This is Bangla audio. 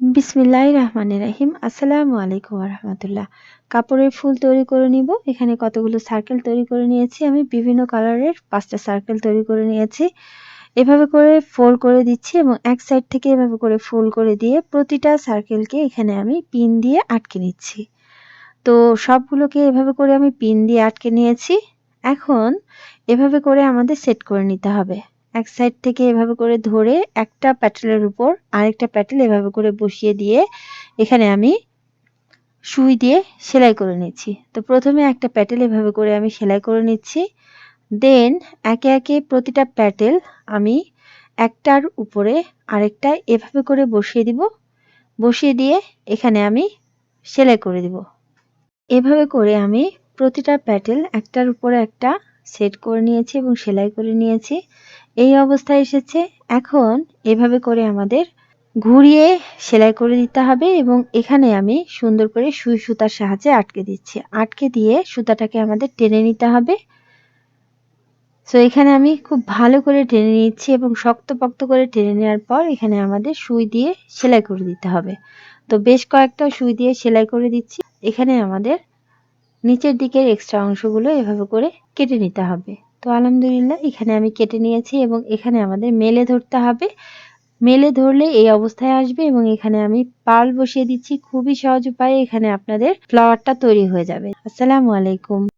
বিসমিল্লাহ রহমানির রাহিম। আসসালামু আলাইকুম রহমতুল্লাহ। কাপড়ের ফুল তৈরি করে নিব। এখানে কতগুলো সার্কেল তৈরি করে নিয়েছি। আমি বিভিন্ন কালারের পাঁচটা সার্কেল তৈরি করে নিয়েছি। এভাবে করে ফোল্ড করে দিচ্ছি এবং এক সাইড থেকে এভাবে করে ফোল্ড করে দিয়ে প্রতিটা সার্কেলকে এখানে আমি পিন দিয়ে আটকে নিচ্ছি। তো সবগুলোকে এভাবে করে আমি পিন দিয়ে আটকে নিয়েছি। এখন এভাবে করে আমাদের সেট করে নিতে হবে। এক সাইড থেকে এভাবে করে ধরে একটা প্যাটেলের উপর আরেকটা প্যাটেল এভাবে করে বসিয়ে দিয়ে এখানে আমি সুই দিয়ে সেলাই করে নিচ্ছি। তো প্রথমে একটা প্যাটেল এভাবে করে আমি সেলাই করে নিচ্ছি। দেন একে একে প্রতিটা প্যাটেল আমি একটার উপরে আরেকটা এভাবে করে বসিয়ে দিব। বসিয়ে দিয়ে এখানে আমি সেলাই করে দিব। এভাবে করে আমি প্রতিটা প্যাটেল একটার উপরে একটা সেট করে নিয়েছি এবং সেলাই করে নিয়েছি। এই অবস্থায় এসেছে। এখন এভাবে করে আমাদের ঘুরিয়ে সেলাই করে দিতে হবে এবং এখানে আমি সুন্দর করে সুই সুতার সাহায্যে আটকে দিচ্ছি। আটকে দিয়ে সুতাটাকে আমাদের টেনে নিতে হবে। সো এখানে আমি খুব ভালো করে টেনে নিচ্ছি এবং শক্ত শক্তপক্ত করে টেনে নেওয়ার পর এখানে আমাদের সুই দিয়ে সেলাই করে দিতে হবে। তো, বেশ কয়েকটা সুই দিয়ে সেলাই করে দিচ্ছি। এখানে আমাদের নিচের দিকের এক্সট্রা অংশগুলো এভাবে করে কেটে নিতে হবে। তো আলহামদুলিল্লাহ, এখানে আমি কেটে নিয়েছি এবং এখানে আমাদের মেলে ধরতে হবে। মেলে ধরলে এই অবস্থায় আসবে এবং এখানে আমি পাল বসিয়ে দিচ্ছি। খুবই সহজ উপায়ে এখানে আপনাদের ফ্লাওয়ারটা তৈরি হয়ে যাবে। আসসালামু আলাইকুম।